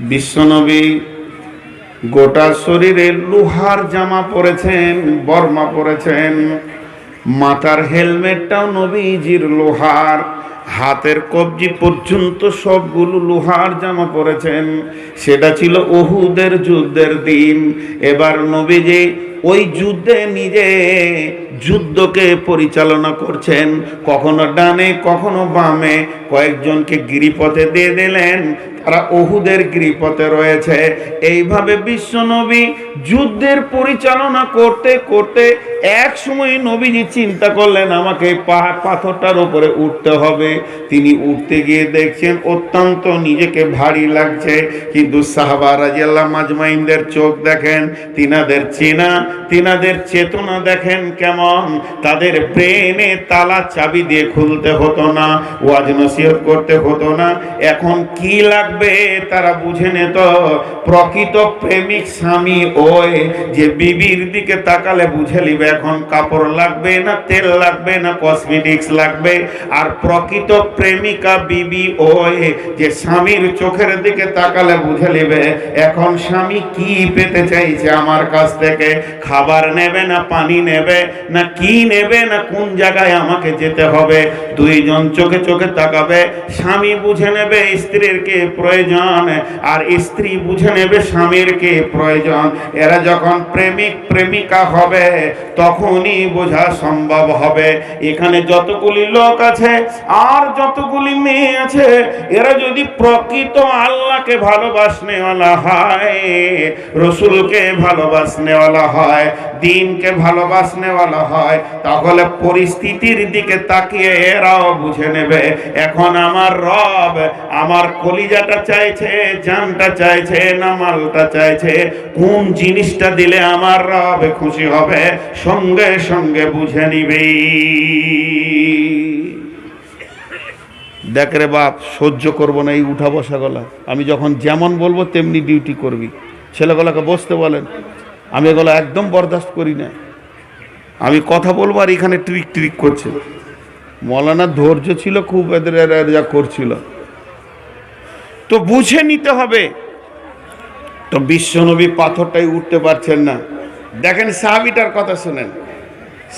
বিশ্বনবী গোটা শরীরে লোহার জামা পরেছেন, বর্মা পরেছেন। মাথার হেলমেটটাও নবীজির লোহার, হাতের কবজি পর্যন্ত সবগুলো লোহার জামা পরেছেন। সেটা ছিল ওহুদের যুদ্ধের দিন। এবার নবীজি ওই যুদ্ধে নিজে যুদ্ধকে পরিচালনা করছেন। কখনো ডানে, কখনো বামে। কয়েকজনকে গিরিপথে দিয়ে দিলেন। তারা ওহুদের গিরিপথে রয়েছে। এইভাবে বিশ্বনবী যুদ্ধের পরিচালনা করতে করতে এক সময় নবীজি চিন্তা করলেন, আমাকে পাথরটার উপরে উঠতে হবে। তিনি উঠতে গিয়ে দেখছেন, অত্যন্ত নিজেকে ভারী লাগছে। কিন্তু সাহাবা রাজিয়াল্লাহ মাজমাইনদের চোখ দেখেন, তিনাদের চেনা, তিনাদের চেতনা দেখেন কেমন? তাদের ব্রেনে তালা চাবি দিয়ে খুলতে হতো না, ওয়াজ নসিহত করতে হতো না। এখন কি লাগবে? তারা বুঝে নিত, প্রকৃত প্রেমিক স্বামী ওই যে বিবির দিকে তাকালে বুঝে নিবে, এখন কাপড় লাগবে না, তেল লাগবে না কসমেটিক্স লাগবে। আর প্রকৃত প্রেমিকা বিবি ওই যে স্বামীর চোখের দিকে তাকালে বুঝে নিবে, এখন স্বামী কি পেতে চাইছে আমার কাছ থেকে? খাবার নেবে না, পানি নেবে না, কি নেবে না, কোন জায়গায় আমাকে যেতে হবে? দুইজন চোখে চোখে তাকাবে, স্বামী বুঝে নেবে, স্ত্রীর কে প্রয়োজন। আর স্ত্রী বুঝে নেবে স্বামীর কে প্রয়োজন। এরা যখন প্রেমিক, প্রেমিকা হবে, তখনই বোঝা সম্ভব হবে। এখানে যতগুলি লোক আছে, আর যতগুলি মেয়ে আছে, এরা যদি প্রকৃত আল্লাহকে ভালোবাসনেওয়ালা হয়, রসুলকে ভালোবাসনেওয়ালা হয়, দিনকে ভালোবাসনেওয়ালা হয়, তাহলে পরিস্থিতির দিকে তাকিয়ে এরাও বুঝে নেবে। এখন আমার রব, আমার কলিজাটা চাইছে জানটা চাইছে, না মালটা চাইছে, কোন জিনিসটা দিলে আমার রব খুশি হবে, সঙ্গে সঙ্গে বুঝে নিবে। দেখ রে বাপ, সহ্য করব না এই উঠা বসা গলা। আমি যখন যেমন বলব তেমনি ডিউটি করবি। ছেলেগুলোকে বসতে বলেন, আমি এগুলো একদম বরদাস্ত করি না। আমি কথা বলব আর এখানে ট্রিক ট্রিক করছে। মলানার ধৈর্য ছিল খুব, এদের যা করছিল। তো বুঝে নিতে হবে। তো বিশ্বনবী পাথরটাই উঠতে পারছেন না। দেখেন সাহাবিটার কথা শুনেন।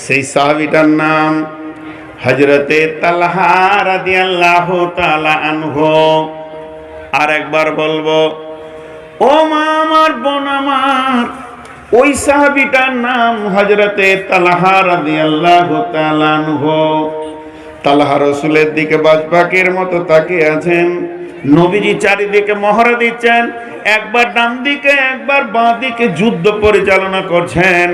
সেই সাহাবিটার নাম হজরতে আর একবার বলব, ও মা আমার বোন আমার, ওই সাহাবিটার নাম হজরতে তালহা রাদিয়াল্লাহু তাআলা তালহা রসুলের দিকে বাজপাকের মতো তাকিয়ে আছেন। নবীজি চারিদিকে মহড়া দিচ্ছেন, একবার ডান দিকে একবার বাঁ দিকে যুদ্ধ পরিচালনা করছেন।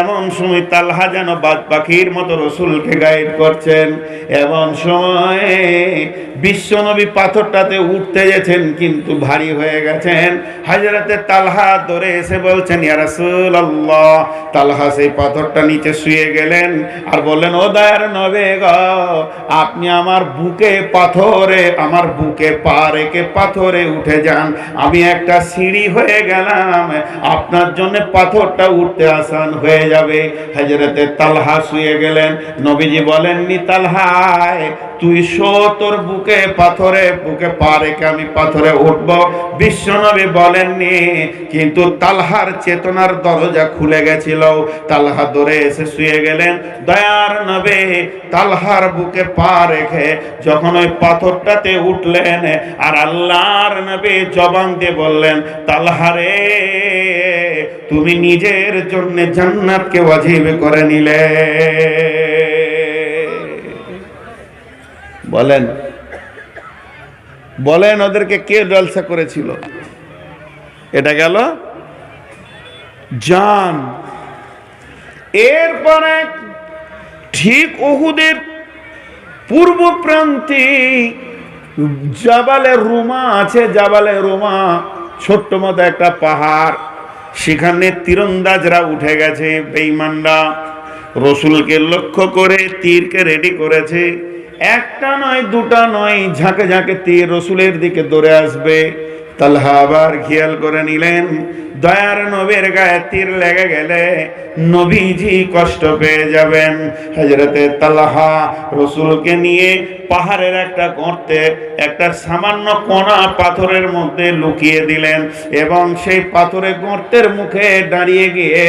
এমন সময় তালহা যেন বাদ পাখির মতো রসুলকে গাইড করছেন। এমন সময় বিশ্বনবী পাথরটাতে উঠতে গেছেন, কিন্তু ভারী হয়ে গেছেন। হাজারাতে তালহা ধরে এসে বলছেন, ইয়া আল্লাহ তালহা সেই পাথরটা নিচে শুয়ে গেলেন আর বললেন, ও দয়ার নবে গ, আপনি আমার বুকে পাথরে, আমার বুকে পা রেখে পাথরে উঠে যান। আমি একটা সিঁড়ি হয়ে গেলাম, আপনার জন্য পাথরটা উঠতে আসান হয়ে যাবে। হাজরতে তালহা শুয়ে গেলেন। নবীজি বলেননি, তালহায়, তুই শো তোর বুকে পাথরে, বুকে পা রেখে আমি পাথরে উঠব। বিশ্বনবী বলেননি, কিন্তু তালহার চেতনার দরজা খুলে গেছিল। তালহা ধরে এসে শুয়ে গেলেন। দয়ার নবে তালহার বুকে পা রেখে যখন ওই পাথরটাতে উঠলেন, আর আল্লাহর নবী জবান দিয়ে বললেন তালহারে তুমি নিজের জন্য জান্নাতকে ওয়াজিব করে নিলে। বলেন বলেন ওদেরকে কে জলসা করেছিল? এটা গেল? জান। এরপরে ঠিক ওহুদের পূর্ব প্রান্তে জাবালে রুমা আছে, জাবালে রুমা, ছোট্ট মতো একটা পাহাড়। সেখানে তীরন্দাজরা উঠে গেছে বেইমানরা রসুলকে লক্ষ্য করে তীরকে রেডি করেছে। একটা নয়, দুটা নয়, ঝাঁকে ঝাঁকে তীর রসুলের দিকে দৌড়ে আসবে। তালহা আবার খেয়াল করে নিলেন, দয়ার নবীর গায়ে তীর লেগে গেলে নবীজি কষ্ট পেয়ে যাবেন। হজরতে তালহা রসুলকে নিয়ে পাহাড়ের একটা গর্তে, একটা সামান্য কণা পাথরের মধ্যে লুকিয়ে দিলেন এবং সেই পাথরের গর্তের মুখে দাঁড়িয়ে গিয়ে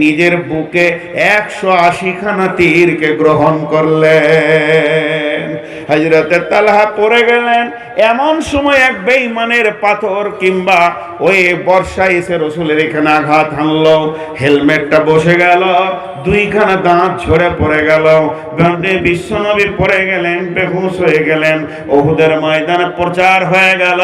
নিজের বুকে একশো আশিখানা তীরকে গ্রহণ করলেন। হজরতে তালহা পড়ে গেলেন। এমন সময় এক বেঈমানের পাথর কিংবা ওই বর্ষা এসে রসুলের এখানে আঘাত হানলো। হেলমেটটা বসে গেল, দুইখানা দাঁত ঝরে পড়ে গেল। বিশ্বনবী পড়ে গেলেন, বেহুশ হয়ে গেলেন। ওহুদের ময়দানে প্রচার হয়ে গেল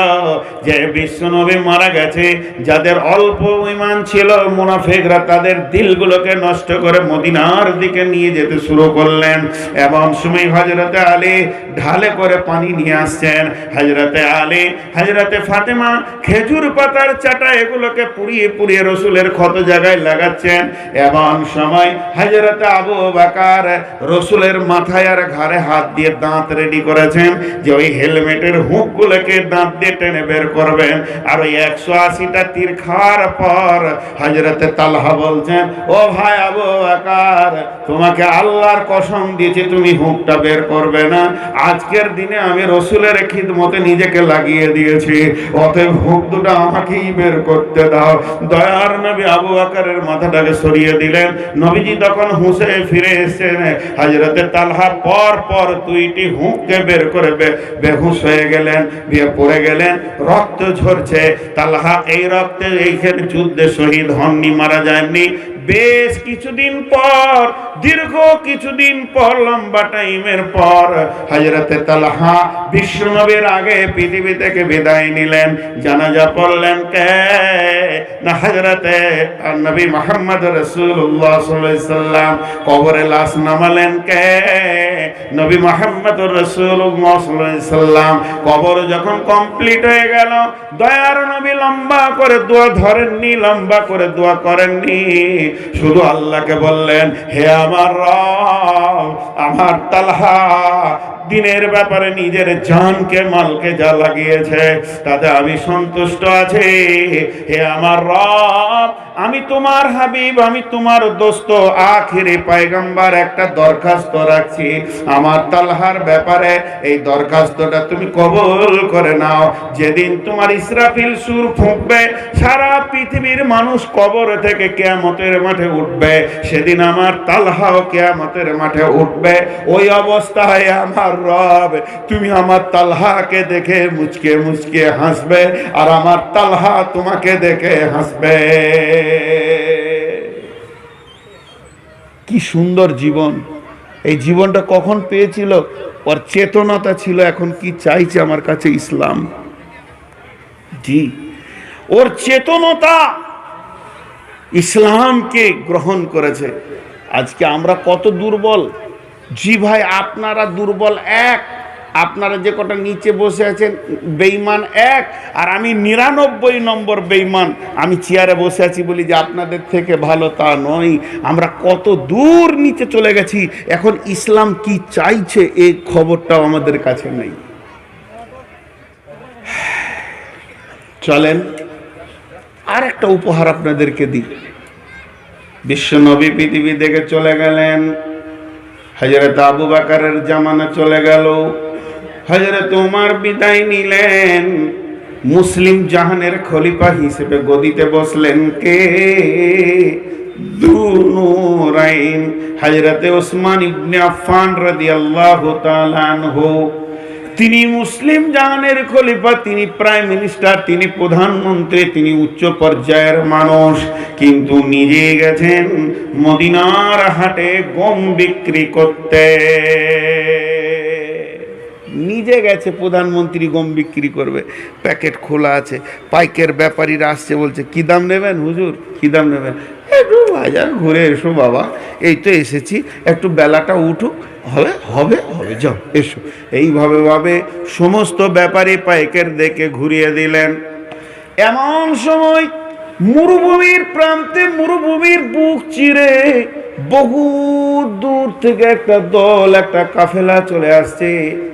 যে বিশ্বনবী মারা গেছে। যাদের অল্প ইমান ছিল, মুনাফিকরা তাদের দিলগুলোকে নষ্ট করে মদিনার দিকে নিয়ে যেতে শুরু করলেন। এবং সময় হজরতে আলী ঢালে করে পানি নিয়ে আসছেন হজরতে আলী। হজরতে ফাতেমা খেজুর পাতার চাটা এগুলোকে পুড়িয়ে পুড়িয়ে রসুলের ক্ষত জায়গায় লাগাচ্ছেন। এমন সময় হজরতে আবু বাকার রসুলের মাথায় আর ঘাড়ে হাত দিয়ে দাঁত রেডি করেছেন যে ওই হেলমেটের হুকগুলোকে দাঁত দিয়ে টেনে বের করবেন। আর ওই একশো আশিটা তীর খাওয়ার পর হজরতে তালহা বলছেন, ও ভাই আবু বাকার, তোমাকে আল্লাহর কসম দিয়েছি, তুমি হুকটা বের করবে না। আজকের দিনে আমি রসুলের খিদমতে নিজেকে লাগিয়ে দিয়েছি। অতএব হুক দুটো আমাকেই বের করতে দাও। দয়ার নবী আবু আকারের মাথাটাকে সরিয়ে দিলেন। নবীজি তখন হুঁসে ফিরে এসেছেন। হাজরতে তালহা পর পর দুইটি হুঁককে বের করে বেহুশ হয়ে গেলেন দিয়ে পড়ে গেলেন, রক্ত ঝরছে। তালহা এই রক্তে এইখানে যুদ্ধে শহীদ হননি, মারা যাননি। বেশ কিছুদিন পর, দীর্ঘ কিছুদিন পর, লম্বা টাইমের পর হাজরতে তালহা বিশ্বনবীর আগে পৃথিবী থেকে বিদায় নিলেন। জানাজা পড়লেন কে? না হাজরতে নবী মোহাম্মদ রসুল্লাহ সাল্লাম কবরে লাশ নামালেন কে? নবী মোহাম্মদ রসুল্লাহ সাল্লাম কবর যখন কমপ্লিট হয়ে গেল, দয়ার নবী লম্বা করে দোয়া ধরেননি, লম্বা করে দোয়া করেননি। শুধু আল্লাহকে বললেন, হে আমার আমার তালহা, দিনের ব্যাপারে নিজের জানকে, মালকে যা লাগিয়েছে, তাতে আমি সন্তুষ্ট আছি। হে আমার রব, আমি তোমার হাবিব, আমি তোমার দোস্ত, আখিরে পায়গাম্বার একটা দরখাস্ত রাখছি। আমার তালহার ব্যাপারে এই দরখাস্তটা তুমি কবুল করে নাও। যেদিন তোমার ইসরাফিল সুর ফুঁকবে, সারা পৃথিবীর মানুষ কবর থেকে কেয়ামতের মাঠে উঠবে, সেদিন আমার তালহাও কেয়ামতের মাঠে উঠবে। ওই অবস্থায় আমার রব, তুমি আমার তালহাকে দেখে মুচকে মুচকে হাসবে, আর আমার তালহা তোমাকে দেখে হাসবে। কি সুন্দর জীবন। এই জীবনটা কখন পেয়েছিল? ওর চেতনতা ছিল এখন কি চাইছে আমার কাছে ইসলাম। জি, ওর চেতনতা ইসলামকে গ্রহণ করেছে। আজকে আমরা কত দুর্বল। জি ভাই, আপনারা দুর্বল এক। আপনারা যে কটা নিচে বসে আছেন বেইমান এক। আর আমি নিরানব্বই নম্বর বেইমান আমি চেয়ারে বসে আছি বলি যে, আপনাদের থেকে ভালো তা নয়। আমরা কত দূর নিচে চলে গেছি। এখন ইসলাম কি চাইছে এই খবরটাও আমাদের কাছে নেই। চলেন। আর একটা উপহার আপনাদেরকে দিই। বিশ্ব নবী পৃথিবী থেকে চলে গেলেন। হজরত আবু বাকারের জামানা চলে গেল। হজরত উমার বিদায় নিলেন। মুসলিম জাহানের খলিফা হিসেবে গদিতে বসলেন কে? দুনুরাইন। হজরতে ওসমান ইবনে আফফান রাদিয়াল্লাহু তাআলা আনহু। তিনি মুসলিম জাহানের খলিফা, তিনি প্রাইম মিনিস্টার, তিনি প্রধানমন্ত্রী, তিনি উচ্চ পর্যায়ের মানুষ, কিন্তু নিজে গেছেন মদিনার হাটে গম বিক্রি করতে। নিজে গেছে, প্রধানমন্ত্রী গম বিক্রি করবে। প্যাকেট খোলা আছে, পাইকের ব্যাপারীরা আসছে, বলছে, কি দাম নেবেন হুজুর? কি দাম নেবেন? একটু বাজার ঘুরে এসো বাবা, এই তো এসেছি, একটু বেলাটা উঠুক, হবে হবে হবে, যাও, এসো। এইভাবে ভাবে সমস্ত ব্যাপারী পাইকের দেখে ঘুরিয়ে দিলেন। এমন সময় মরুভূমির প্রান্তে মরুভূমির বুক চিরে বহু দূর থেকে একটা দল, একটা কাফেলা চলে আসছে।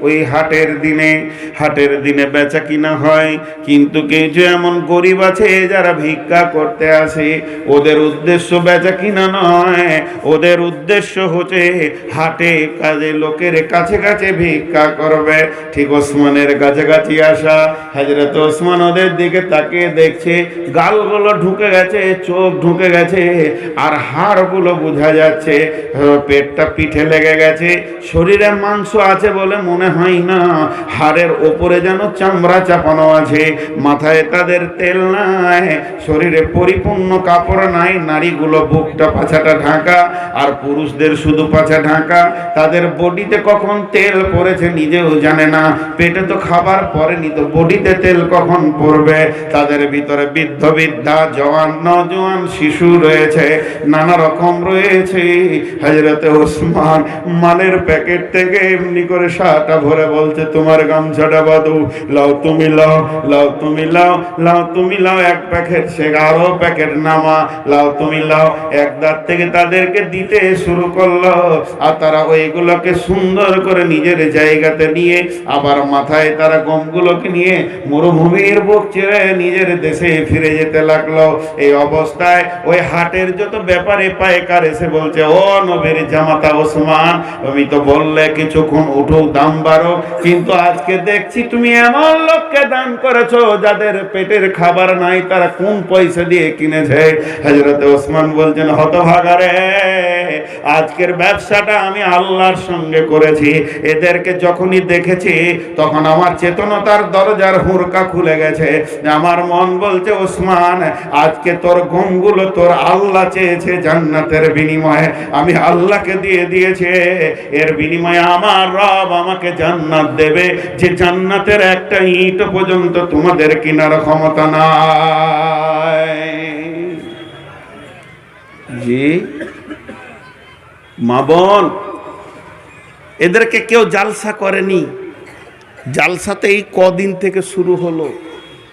ওই হাটের দিনে হাটের দিনে বেচা কিনা হয়, কিন্তু কিছু এমন গরিব আছে যারা ভিক্ষা করতে আসে, ওদের উদ্দেশ্য বেচা কিনা নয়। ওদের উদ্দেশ্য হচ্ছে হাটে কাজে লোকের কাছে কাছে ভিক্ষা করবে। ঠিক ওসমানের কাছাকাছি আসা হাজরত ওসমান ওদের দিকে তাকিয়ে দেখছে, গালগুলো ঢুকে গেছে, চোখ ঢুকে গেছে, আর হাড়গুলো বোঝা যাচ্ছে পেটটা পিঠে লেগে গেছে, শরীরে মাংস আছে বলে মনে হয় না, হাড়ের ওপরে যেন চামড়া চাপানো আছে, মাথায় তাদের তেল নাই, শরীরে পরিপূর্ণ কাপড় নাই নারীগুলো বুকটা পাছাটা ঢাকা, আর পুরুষদের শুধু পাছা ঢাকা, তাদের বডিতে কখন তেল পড়েছে নিজেও জানে না, পেটে তো খাবার পরেনি তো বডিতে তেল কখন পড়বে, তাদের ভিতরে বৃদ্ধ বৃদ্ধা জওয়ান নজওয়ান শিশু রয়েছে, নানা রকম রয়েছে। হাজরতে ওসমান মালের প্যাকেট থেকে এমনি করে সাটা ভরে বলছে, তোমার গামছাটা বাদু, লাও তুমি লাও লাও তুমি লাও লাও তুমি লাও, এক প্যাকেট সে আরও প্যাকেট নামা, লাও তুমি লাও। এক দাঁত থেকে তাদেরকে দিতে শুরু করল, আর তারা ওইগুলোকে সুন্দর করে নিজের জায়গাতে নিয়ে, আবার মাথায় তারা গমগুলোকে নিয়ে মরুভূমির বুক ছেড়ে নিজের দেশে ফিরে যেতে লাগল। এই অবস্থায় ওই হাটের যত ব্যাপারে পায়কার এসে বলছে, ও নবীর জামাতা ওসমান, তুমি তো বললে কিছুক্ষণ উঠুক, দাম বাড়ো কিন্তু আজকে দেখছি তুমি এমন লোককে দান করেছ যাদের পেটের খাবার নাই, তারা কোন পয়সা দিয়ে কিনেছে? হজরত ওসমান বলছেন হতভাগারে আজকের ব্যবসাটা আমি আল্লাহর সঙ্গে করেছি। এদেরকে যখনই দেখেছি, তখন আমার চেতনতার দরজার হুরকা খুলে গেছে। আমার মন বলছে, ওসমান আজকে তোর গমগুলো তোর আল্লাহ চেয়েছে জান্নাতের বিনিময়ে। আমি আল্লাহকে দিয়ে দিয়েছে, এর বিনিময়ে আমার রব আমাকে জান্নাত দেবে। যে জান্নাতের একটা ইট পর্যন্ত তোমাদের কেনার ক্ষমতা নাই। জি। মা বোন, এদেরকে কেউ জালসা করেনি। জালসাতে এই কদিন থেকে শুরু হলো।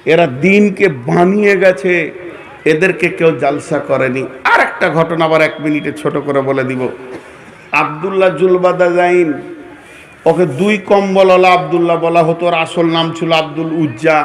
এরা দিনকে বানিয়ে গেছে। এদেরকে কেউ জালসা করেনি। আর একটা ঘটনা আবার এক মিনিটে ছোট করে বলে দিব। আবদুল্লাহ জুলবাদা জাইন, ওকে দুই কম্বলওয়ালা আবদুল্লাহ বলা হতো, ওর আসল নাম ছিল আব্দুল উজ্জা।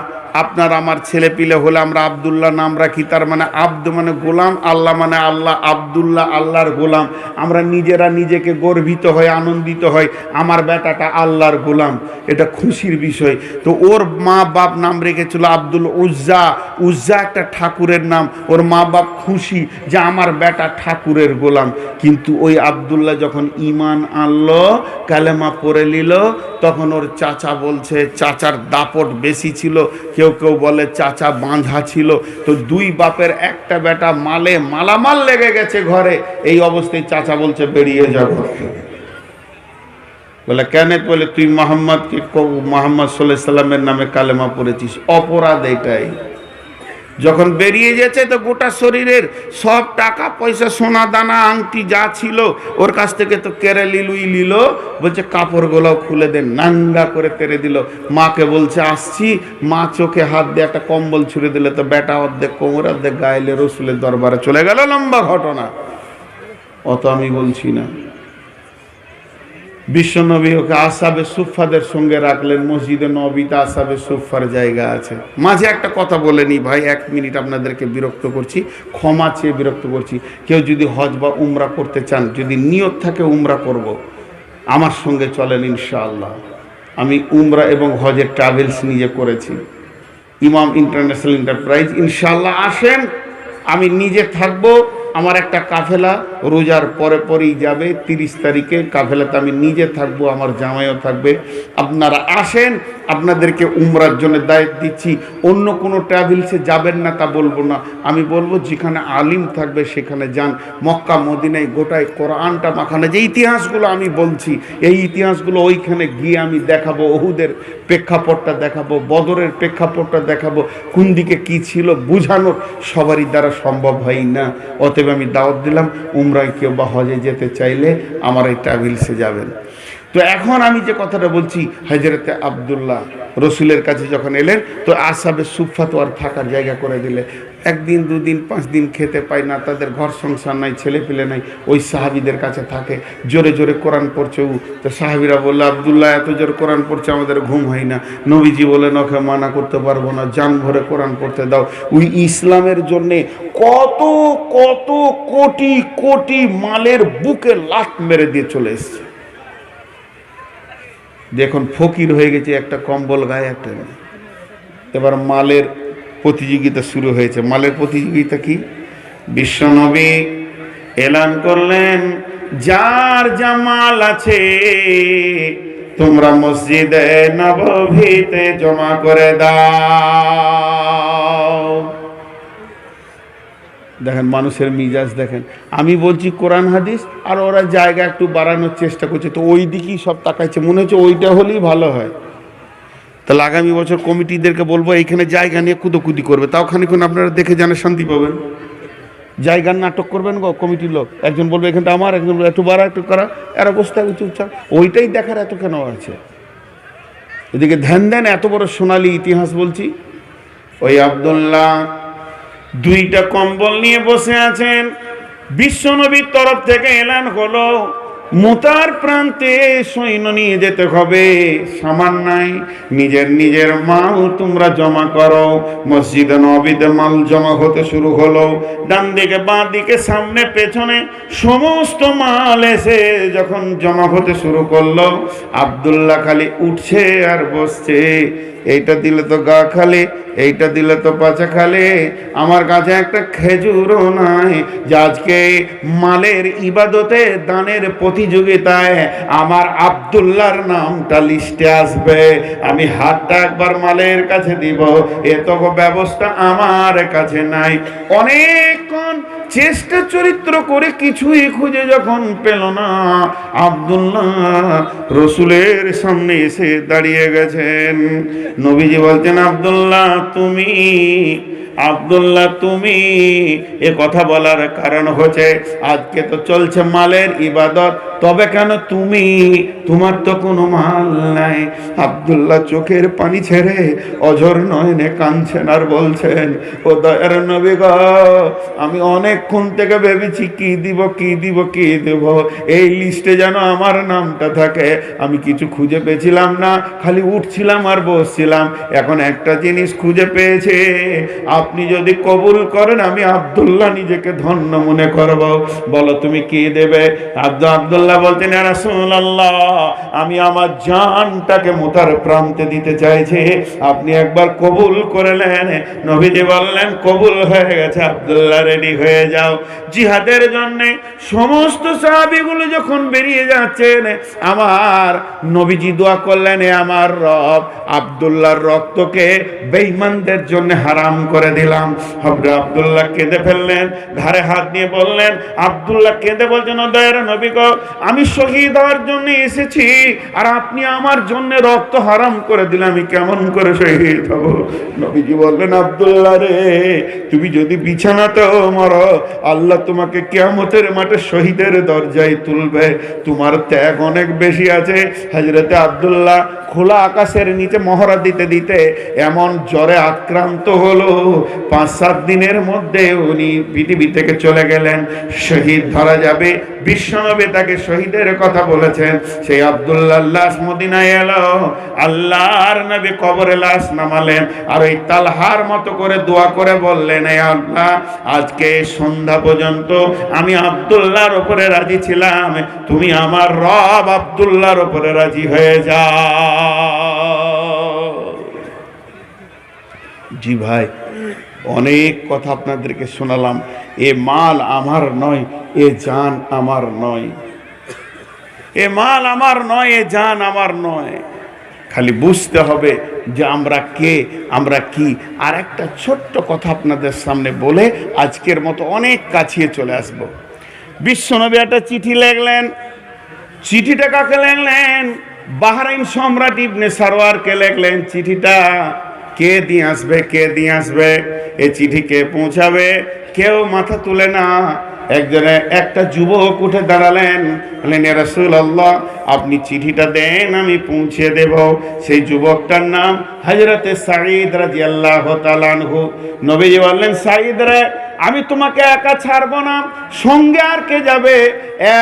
আপনার আমার ছেলে পিলে হলে আমরা আবদুল্লাহ নাম রাখি, তার মানে আব্দ মানে গোলাম, আল্লাহ মানে আল্লাহ, আবদুল্লাহ আল্লাহর গোলাম। আমরা নিজেরা নিজেকে গর্বিত হয়ে আনন্দিত হয় আমার বেটাটা আল্লাহর গোলাম। এটা খুশির বিষয়। তো ওর মা বাপ নাম রেখেছিল আব্দুল উজ্জা। উজ্জা একটা ঠাকুরের নাম। ওর মা বাপ খুশি যে আমার বেটা ঠাকুরের গোলাম। কিন্তু ওই আবদুল্লাহ যখন ইমান আনলো, কালেমা পড়ে নিল, তখন ওর চাচা বলছে, চাচার দাপট বেশি ছিল, কেউ কেউ কেউ বলে, চাচা, বাঁধা ছিল। তো দুই বাপের একটা বেটা মালে, মালামাল লেগে গেছে ঘরে। এই অবস্থায় চাচা বলছে, বেরিয়ে যাব। বলে, কেন? বলে, তুই মোহাম্মদকে মোহাম্মদ সাল্লাহ সাল্লামের নামে কালেমা পড়েছিস। অপরাধ এটাই। যখন বেরিয়ে গেছে তো গোটা শরীরের সব টাকা, পয়সা, সোনা, দানা, আংটি যা ছিল, ওর কাছ থেকে তো কেড়ে লিলুই লিল বলছে, কাপড়গুলোও খুলে দেন নাঙ্গা করে তেরে দিল। মাকে বলছে, আসছি। মা চোখে হাত দিয়ে একটা কম্বল ছুড়ে দিলে তো বেটা অর্ধেক কোমর, অর্ধেক গাইলে রসুলের দরবারে চলে গেল। লম্বা ঘটনা। অত আমি বলছি না। বিশ্বনবী ওকে আসাবে সুফাদের সঙ্গে রাখলেন, মসজিদে নবীতে আসাবে সুফার জায়গা আছে। মাঝে একটা কথা বলে নি ভাই, এক মিনিট আপনাদেরকে বিরক্ত করছি, ক্ষমা চেয়ে বিরক্ত করছি। কেউ যদি হজ বা উমরা করতে চান, যদি নিয়ত থাকে উমরা করব। আমার সঙ্গে চলেন ইনশাআল্লাহ। আমি উমরা এবং হজের ট্রাভেলস নিজে করেছি। ইমাম ইন্টারন্যাশনাল এন্টারপ্রাইজ, ইনশাআল্লাহ আসেন। আমি নিজে থাকব, আমার একটা কাফেলা রোজার পরে পরেই যাবে, তিরিশ তারিখে কাফেলাতে আমি নিজে থাকব, আমার জামাইও থাকবে। আপনারা আসেন, আপনাদেরকে উমরার জন্য দায়িত্ব দিচ্ছি। অন্য কোনো ট্রাভেলসে যাবেন না তা বলব না। আমি বলব, যেখানে আলিম থাকবে সেখানে যান। মক্কা, মদিনায় গোটায় কোরআনটা মাখানে। যে ইতিহাসগুলো আমি বলছি, এই ইতিহাসগুলো ওইখানে গিয়ে আমি দেখাবো, ওহুদের প্রেক্ষাপটটা দেখাবো, বদরের প্রেক্ষাপটটা দেখাবো, কোন দিকে কী ছিল বুঝানোর সবারই দ্বারা সম্ভব হয় না। অতএব আমি দাওয়াত দিলাম উমরায় কেউ বা হজে যেতে চাইলে আমার এই ট্রাভেলসে যাবেন। তো এখন আমি যে কথাটা বলছি, হজরতে আবদুল্লাহ রসুলের কাছে যখন এলেন, তো আসাবে সুফা তো আর থাকার জায়গা করে দিলে। একদিন, দুদিন, পাঁচ দিন খেতে পায় না, তাদের ঘর সংসার নাই, ছেলে পেলে নাই, ওই সাহাবিদের কাছে থাকে। জোরে জোরে কোরআন পড়ছে ও তো সাহাবিরা বলল, আবদুল্লাহ, এত জোরে কোরআন পড়ছে, আমাদের ঘুম হয় না। নবীজি বলে নখে মানা করতে পারব না জান ভরে কোরআন পড়তে দাও। ওই ইসলামের জন্যে কত কত কোটি কোটি মালের বুকে লাট মেরে দিয়ে চলে এসছে। দেখুন ফকির হয়ে গেছে, একটা কম্বল গায়ে একটা। এবার মালের প্রতিযোগিতা শুরু হয়েছে। মালের প্রতিযোগিতা কি? বিশ্বনবী এলান করলেন, যার জামাল আছে, তোমরা মসজিদে নবভীতে জমা করে দাও। দেখেন, মানুষের মিজাজ দেখেন। আমি বলছি কোরআন, হাদিস, আর ওরা জায়গা একটু বাড়ানোর চেষ্টা করছে। তো ওই দিকেই সব তাকাইছে। মনে হচ্ছে ওইটা হলেই ভালো হয়। তাহলে আগামী বছর কমিটিদেরকে বলব, এইখানে জায়গা নিয়ে কুদোকুদি করবে। তাও খানিক্ষণ আপনারা দেখে জানে শান্তি পাবেন। জায়গার নাটক করবেন গো কমিটির লোক। একজন বলবে, এখানটা আমার। একজন বলবে, একটু বাড়া, একটু করা। এরা বসে থাকবে চুপচাপ। ওইটাই দেখার এত কেন আছে? এদিকে ধ্যান দেন, এত বড় সোনালি ইতিহাস বলছি। ওই আবদুল্লাহ দুইটা কম্বল নিয়ে বসে আছেন। বিশ্বনবীর তরফ থেকে এলান হলো, মোতার প্রান্তে সৈন্য নিয়ে যেতে হবে। সামান নাই, নিজের নিজের মাল তোমরা জমা করো। মসজিদে নবীতে মাল জমা হতে শুরু হলো। ডান দিকে বাঁ দিকে সামনে পেছনে সমস্ত মাল এসে যখন জমা হতে শুরু করল, আবদুল্লাহ খালি উঠছে আর বসছে। এইটা দিলে তো গা খালে, এইটা দিলে তো পাচা খালে। আমার কাছে একটা খেজুরও নাই, যে আজকে মালের ইবাদতে, দানের প্রতিযোগিতায় আমার আবদুল্লার নামটা লিস্টে আসবে। আমি হাতটা একবার মালের কাছে দিব, এ তো ব্যবস্থা আমার কাছে নাই। অনেকক্ষণ চেষ্টা চরিত্র করে কিছুই খুঁজে যখন পেল না, আবদুল্লাহ রসুলের সামনে এসে দাঁড়িয়ে গেছেন। নবীজি বলছেন আবদুল্লাহ, তুমি আবদুল্লাহ, তুমি এ কথা বলার কারণ হচ্ছে আজকে তো চলছে মালের ইবাদত। তবে কেন তুমি? তোমার তো কোনো মাল নাই। আবদুল্লাহ চোখের পানি ছেড়ে অঝর নয়নে কাঁদছেন আর বলছেন, ও দয়ার নবী গো, আমি অনেকক্ষণ থেকে ভেবেছি কি দিব কি দিব, কি দেব। এই লিস্টে যেন আমার নামটা থাকে। আমি কিছু খুঁজে পেয়েছিলাম না, খালি উঠছিলাম আর বসছিলাম। এখন একটা জিনিস খুঁজে পেয়েছে। আপনি যদি কবুল করেন, আমি আবদুল্লাহ নিজেকে ধন্য মনে করব। বলো, তুমি কি দেবে? আব্দুল আবদুল্লাহ বলতেন রাসূলুল্লাহ, আমি আমার জানটাকে মোতার প্রান্তে দিতে চাইছি। আপনি একবার কবুল করলেন নবীজি বললেন, কবুল হয়ে গেছে, আবদুল্লাহ রেডি হয়ে যাও। জিহাদের জন্য সমস্ত সাহাবিগুলো যখন বেরিয়ে যাচ্ছেন, আমার নবীজি দোয়া করলেন আমার রব, আবদুল্লাহর রক্তকে বেঈমানদের জন্য হারাম করে দিলাম। হবরে আবদুল্লাহ কেঁদে ফেললেন ঘাড়ে হাত দিয়ে বললেন, আবদুল্লাহ কেঁদে বলছেন, "ও দয়ার নবী গো, আমি শহীদ হওয়ার জন্য এসেছি, আর আপনি আমার জন্য রক্ত হারাম করে দিলে আমি কেমন করে শহীদ হব? নবীজি বললেন, আবদুল্লাহ রে, তুমি যদি বিছানাতেও মরো, আল্লাহ তোমাকে কেয়ামতের মাঠে শহীদের দরজায় তুলবে। তোমার ত্যাগ অনেক বেশি আছে। হাজরতে আবদুল্লাহ খোলা আকাশের নিচে মহড়া দিতে দিতে এমন জ্বরে আক্রান্ত হলো। পাঁচ সাত দিনের মধ্যে উনি পৃথিবী থেকে চলে গেলেন, শহীদ ধরা যাবে। বিশ্বনবী তাকে শহীদের কথা বলেছেন। সেই আবদুল্লাহ মদিনায় এলো, আল্লাহর নবী কবরে লাশ নামালেন আর ওই তালহার মতো করে দোয়া করে বললেন আল্লাহ, আজকে সন্ধ্যা পর্যন্ত আমি আবদুল্লাহর উপরে রাজি ছিলাম। তুমি আমার রব আবদুল্লাহর উপরে রাজি হয়ে যাও। জি ভাই অনেক কথা আপনাদেরকে শোনালাম। এ মাল আমার নয়, এ জান আমার নয়। এ মাল আমার নয়, এ জান আমার নয়। খালি বুঝতে হবে যে আমরা কে, আমরা কি। আর একটা ছোট্ট কথা আপনাদের সামনে বলে আজকের মতো অনেক কাছিয়ে চলে আসব। বিশ্বনবী একটা চিঠি লিখলেন। চিঠিটা কাকে লেখলেন? বাহরাইন সম্রাট ইবনে সারোয়ারকে লেখলেন চিঠিটা। কে দিয়ে আসবে কে দিয়ে আসবে? এই চিঠি কে পৌঁছাবে কেউ মাথা তুলে না। একজনে একটা যুবক উঠে দাঁড়ালেন। বললেন রসুল আল্লাহ আপনি চিঠিটা দেন, আমি পৌঁছে দেব। সেই যুবকটার নাম হজরতে সাঈদ রাজি আল্লাহ তালানহু নবীজি বললেন, সাঈদ রে, আমি তোমাকে একা ছাড়বো না, সঙ্গে আর কে যাবে?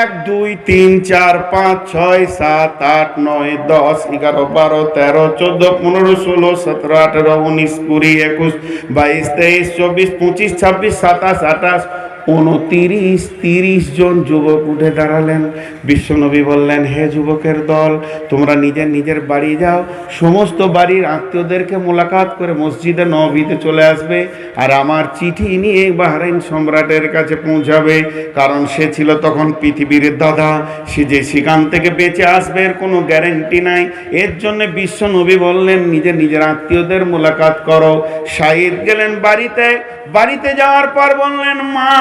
এক, দুই, তিন, চার, পাঁচ, ছয়, সাত, আট, নয়, দশ, এগারো, বারো, তেরো, চোদ্দ, পনেরো, ষোলো, সতেরো, আঠেরো, উনিশ, কুড়ি, একুশ, বাইশ, তেইশ, চব্বিশ, পঁচিশ, ছাব্বিশ, সাতাশ, আঠাশ উনতিরিশ, তিরিশ জন যুবক উঠে দাঁড়ালেন। বিশ্বনবী বললেন, হে যুবকের দল, তোমরা নিজের নিজের বাড়ি যাও। সমস্ত বাড়ির আত্মীয়দেরকে মোলাকাত করে মসজিদে নবীতে চলে আসবে আর আমার চিঠি নিয়ে বাহরাইন সম্রাটের কাছে পৌঁছাবে। কারণ সে ছিল তখন পৃথিবীর দাদা। সে যে সেখান থেকে বেঁচে আসবে এর কোনো গ্যারেন্টি নাই। এর জন্য বিশ্বনবী বললেন, নিজের নিজের আত্মীয়দের মোলাকাত করো। শাহিদ গেলেন বাড়িতে। বাড়িতে যাওয়ার পর বললেন, মা,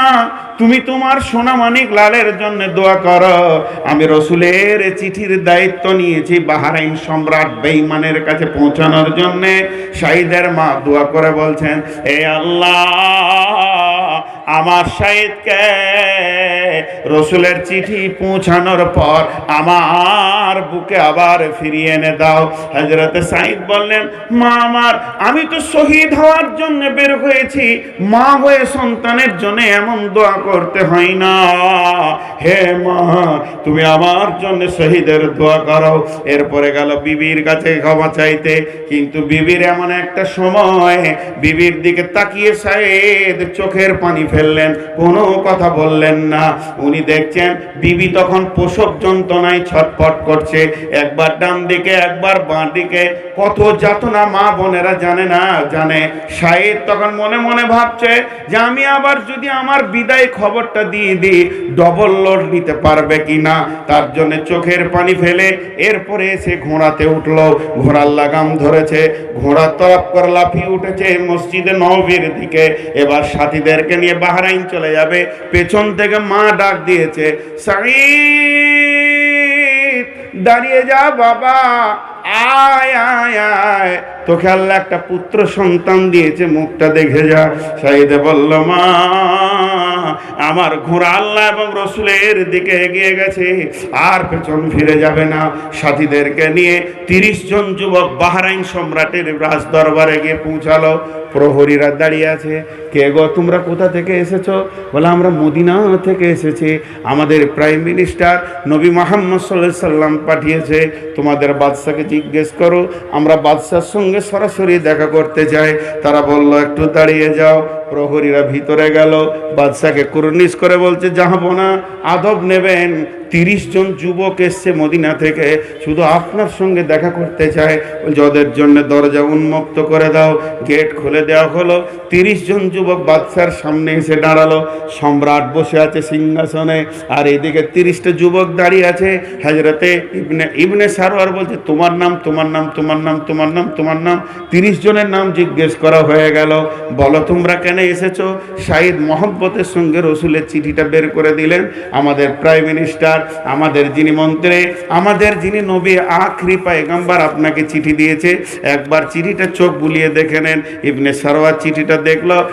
তুমি তোমার সোনা মানিক লালের জন্য দোয়া করো। আমি রসুলের চিঠির দায়িত্ব নিয়েছি বাহারাইন সম্রাট বেইমানের কাছে পৌঁছানোর জন্যে। শাহিদের মা দোয়া করে বলছেন, এ আল্লাহ আমার শাহিদকে রসুলের চিঠি পৌঁছানোর পর আমার বুকে আবার ফিরিয়ে এনে দাও। হজরতে সাইদ বললেন, মা আমার, আমি তো শহীদ হওয়ার জন্য বের হয়েছি। মা হয়ে সন্তানের জন্য এমন দোয়া করতে হয় না। হে মা, তুমি আমার জন্য শহীদের দোয়া করো। এরপরে গেল বিবির কাছে ক্ষমা চাইতে। কিন্তু বিবির এমন একটা সময়, বিবির দিকে তাকিয়ে সাইদ চোখের পানি ফেললেন কোনো কথা বললেন না। উনি দেখছেন, বিবি তখন প্রসব যন্ত্রণায় ছটফট করছে। একবার ডান দিকে, একবার বাঁ দিকে। কত যাতনা মা বোনেরা জানে না, জানে। সাইদ তখন মনে মনে ভাবছে যে, আমি আবার যদি আমার বিদায় খবরটা দিয়ে দিই ডবল লোড নিতে পারবে কি না তার জন্য চোখের পানি ফেলে এরপরে এসে ঘোড়াতে উঠল। ঘোড়ার লাগাম ধরেছে। ঘোড়া তরফ করে লাফিয়ে উঠেছে মসজিদে নবীর দিকে। এবার সাথীদেরকে নিয়ে বাহরাইন চলে যাবে। পেছন থেকে মা ডাক দিয়েছে সাইদ দাঁড়িয়ে যা বাবা, আয় আয় আয়। তোকে আল্লাহ একটা পুত্র সন্তান দিয়েছে, মুখটা দেখে যা। সাইদে বলল, মা আমার ঘোড়া আল্লাহ এবং রসুলের দিকে এগিয়ে গেছে। আর পেছন ফিরে যাবে না। সাথীদেরকে নিয়ে তিরিশ জন যুবক বাহরাইন সম্রাটের রাজ দরবারে গিয়ে পৌঁছালো। প্রহরীরা দাঁড়িয়ে আছে। কে গো, তোমরা কোথা থেকে এসেছ? বলে, আমরা মদিনা থেকে এসেছি। আমাদের প্রাইম মিনিস্টার নবী মোহাম্মদ সাল্লাহ সাল্লাম পাঠিয়েছে। তোমাদের বাদশাকে জিজ্ঞেস করো। আমরা বাদশার সঙ্গে সরাসরি দেখা করতে চাই তারা বলল, একটু দাঁড়িয়ে যাও। প্রহরীরা ভিতরে গেল বাদশাকে কুরুনিস করে বলছে যাব না আদব নেবেন তিরিশ জন যুবক এসছে মদিনা থেকে। শুধু আপনার সঙ্গে দেখা করতে চায়। যাদের জন্য দরজা উন্মুক্ত করে দাও। গেট খুলে দেওয়া হলো। তিরিশ জন যুবক বাদশার সামনে এসে দাঁড়াল। সম্রাট বসে আছে সিংহাসনে। আর এদিকে তিরিশটা যুবক দাঁড়িয়ে আছে। হাজরাতে ইবনে ইবনে সারোয়ার বলছে, তোমার নাম তোমার নাম তোমার নাম তোমার নাম তোমার নাম। তিরিশ জনের নাম জিজ্ঞেস করা হয়ে গেল। বলো, তোমরা কেন এসেছ? শাহিদ মোহাম্মতের সঙ্গে রসুলের চিঠিটা বের করে দিলেন। আমাদের প্রাইম মিনিস্টার আমাদের যিনি মন্ত্রে, আমাদের যিনি নবী, আখরি পায়গাম্বার আপনাকে চিঠি দিয়েছে। একবার চিঠিটা চোখ বুলিয়ে দেখে নেন, ইবনে সারোয়ার চিঠিটা দেখল।